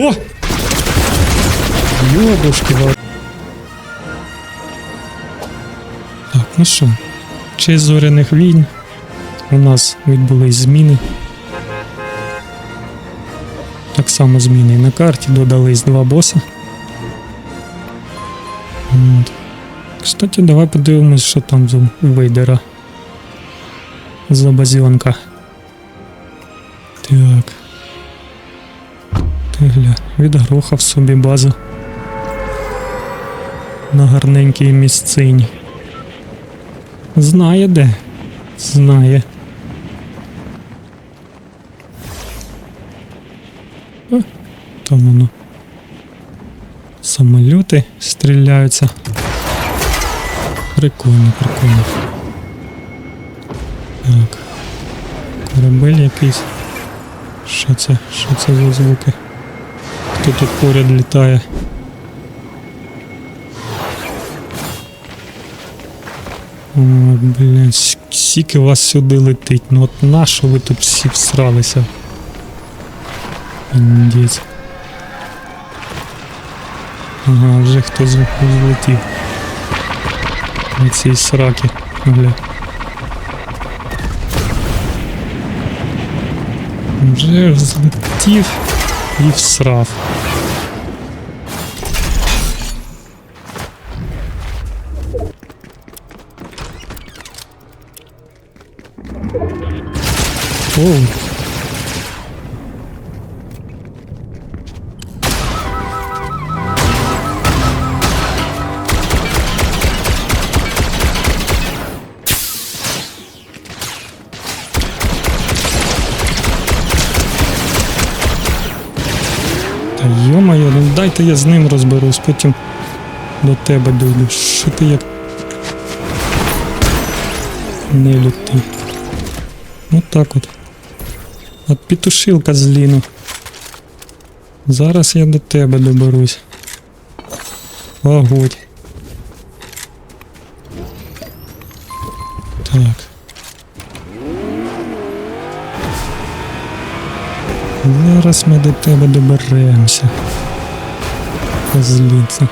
О! Йобушки. Так, ну що, честь зоряних війн у нас відбулись зміни. Так само зміни на карті, додались два боса. От. Кстати, давай подивимось, що там за вейдера. За базіонка. Так. Відгрохав собі базу. На гарненькій місцині. Знає де. Знає. О, там воно. Самоліти стріляються. Прикольно, прикольно. Так. Корабель якийсь. Що це? Що це за звуки? Хто тут поряд літає? О, блін, скільки вас сюди летить. Ну от нащо ви тут всі всралися? Індець. Ага, вже хтось злетів. На цій сраки. Гля. Вже злетів і всрав. Оу. Йо-моє, ну дайте я з ним розберусь, потім до тебе дойду. Що ти як. Не люти. От так от. От петушилка з ліну. Зараз я до тебе доберусь. Погодь. Так. Зараз ми до тебе доберемося. Козліця.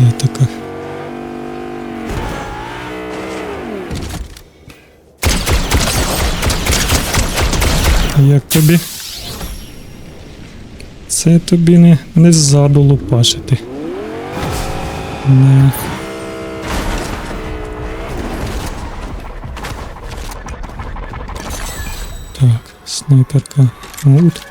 Я така. Як тобі? Це тобі не, не ззаду лупашити. Не. Так, снайперка. От.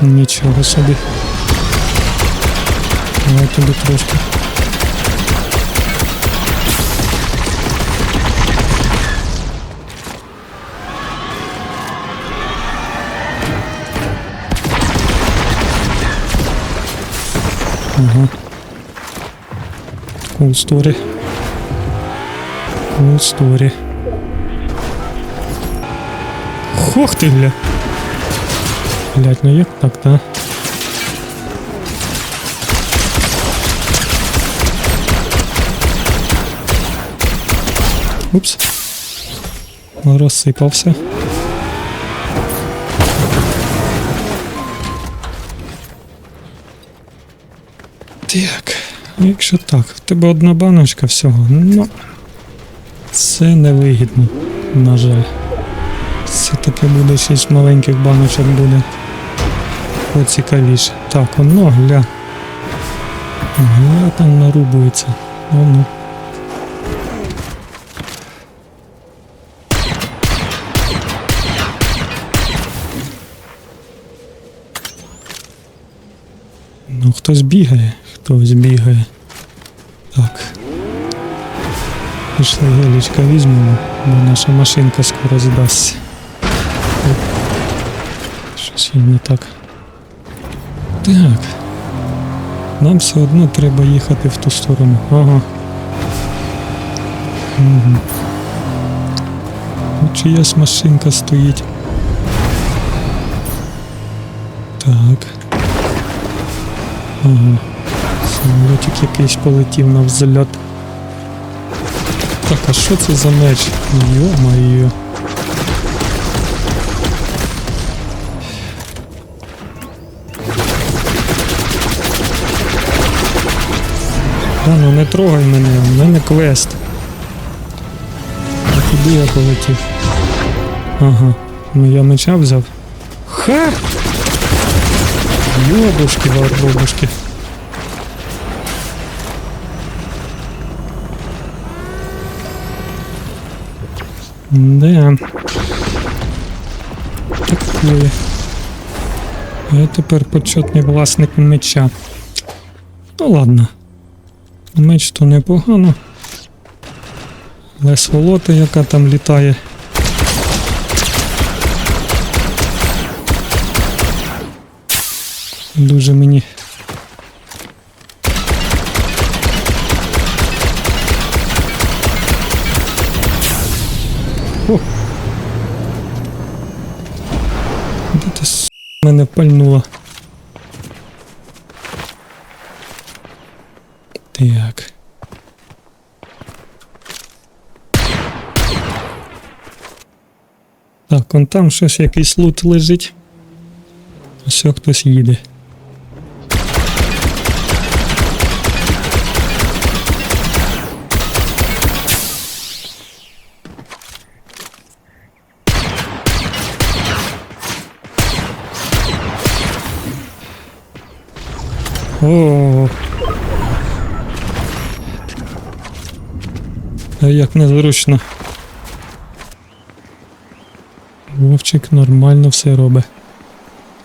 Нічого собі. Давай тобі трошки. Ага. Cool story. Cool story. Хох ти, гля. Блять, ну як так, да? Упс. Розсипався. Так, ну, якщо так, в тебе одна баночка всього, ну це невигідно, на жаль. Все таке буде шість маленьких баночок буде. Поцікавіше. Так, воно гля. Гля там нарубується. Воно. Ну, хтось бігає, хтось бігає. Так. Пішли гелічка візьмемо, бо наша машинка скоро здасться. Щось їй не так. Так. Нам все одно треба їхати в ту сторону. Ага. Угу. Чиясь машинка стоїть. Так. Ага. Самолітик якийсь полетів на взльот. Так, а що це за меч? Йо-моє. Та ну не трогай мене, у мене квест. А куди я полетів? Ага, ну я меча взяв. Ха! Йобушки, воробушки. Да. Такое. Я тепер почетний власник меча. Ну ладно. Меч то непогано. Але сволота, яка там літає. Дуже мені. О! С... мене пальнула? Так. Так, он там щось якийсь лут лежить. Ось хтось їде. О. А як незручно. Вовчик нормально все робить.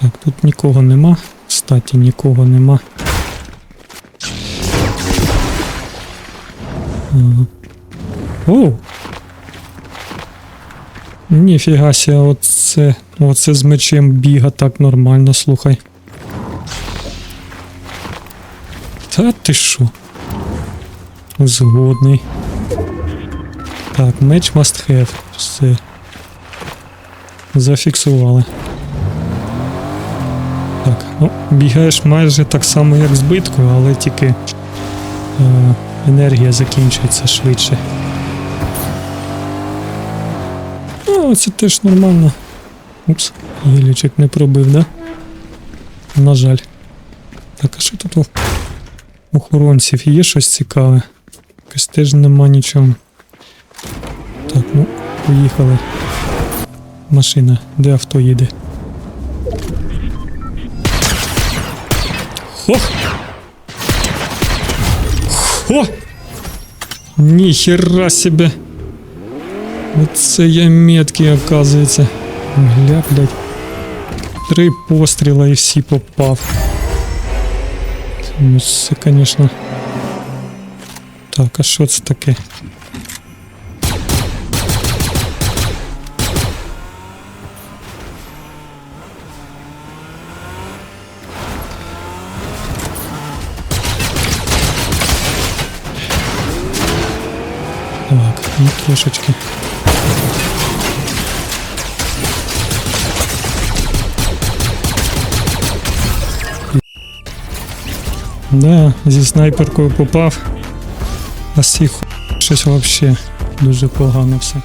Так, тут нікого нема. Кстати, нікого нема. О! Ніфіга ся, оце, оце з мечем біга так нормально, слухай. Та ти що? Згодний. Так, меч must have. Все. Зафіксували. Так, ну, бігаєш майже так само, як з биткою, але тільки е, енергія закінчується швидше. Ну, це теж нормально. Упс, гілічок не пробив, да? На жаль. Так, а що тут охоронців? Є щось цікаве? Якось теж нема нічого. Так, ну, поїхали. Машина, де авто їде? Хо! Хо! Ніхера себе! Оце я меткий, оказується. Гля, блядь. Три постріла і всі попав. Ну, це, конечно. Так, а що це таке? Так, ну трошечки. Да, зі снайперкою попав. А з цих щось вообще дуже погано все.